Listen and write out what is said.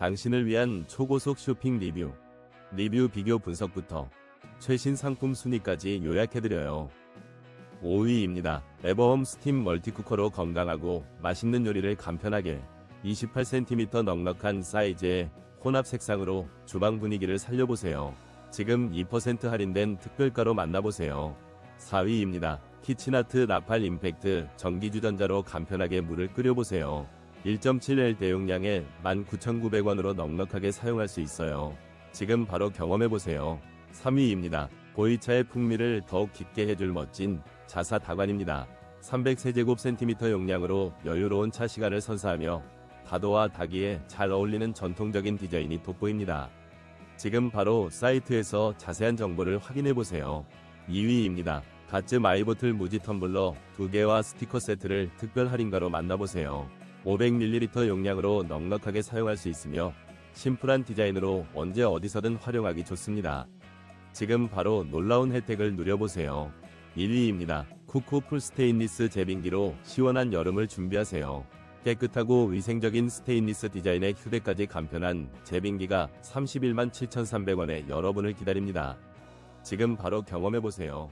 당신을 위한 초고속 쇼핑 리뷰. 리뷰 비교 분석부터 최신 상품 순위까지 요약해드려요. 5위입니다. 에버홈 스팀 멀티쿠커로 건강하고 맛있는 요리를 간편하게 28cm 넉넉한 사이즈의 혼합 색상으로 주방 분위기를 살려보세요. 지금 2% 할인된 특별가로 만나보세요. 4위입니다. 키친아트 라팔 임팩트 전기주전자로 간편하게 물을 끓여보세요. 1.7L 대용량에 19,900원으로 넉넉하게 사용할 수 있어요. 지금 바로 경험해보세요. 3위입니다. 보이차의 풍미를 더욱 깊게 해줄 멋진 자사 다관입니다. 300세제곱센티미터 용량으로 여유로운 차 시간을 선사하며 다도와 닭이에 잘 어울리는 전통적인 디자인이 돋보입니다. 지금 바로 사이트에서 자세한 정보를 확인해보세요. 2위입니다. 가츠 마이보틀 무지 텀블러 2개와 스티커 세트를 특별 할인가로 만나보세요. 500ml 용량으로 넉넉하게 사용할 수 있으며 심플한 디자인으로 언제 어디서든 활용하기 좋습니다. 지금 바로 놀라운 혜택을 누려보세요. 1위입니다. 쿠쿠 풀 스테인리스 제빙기로 시원한 여름을 준비하세요. 깨끗하고 위생적인 스테인리스 디자인의 휴대까지 간편한 제빙기가 31만 7,300원에 여러분을 기다립니다. 지금 바로 경험해보세요.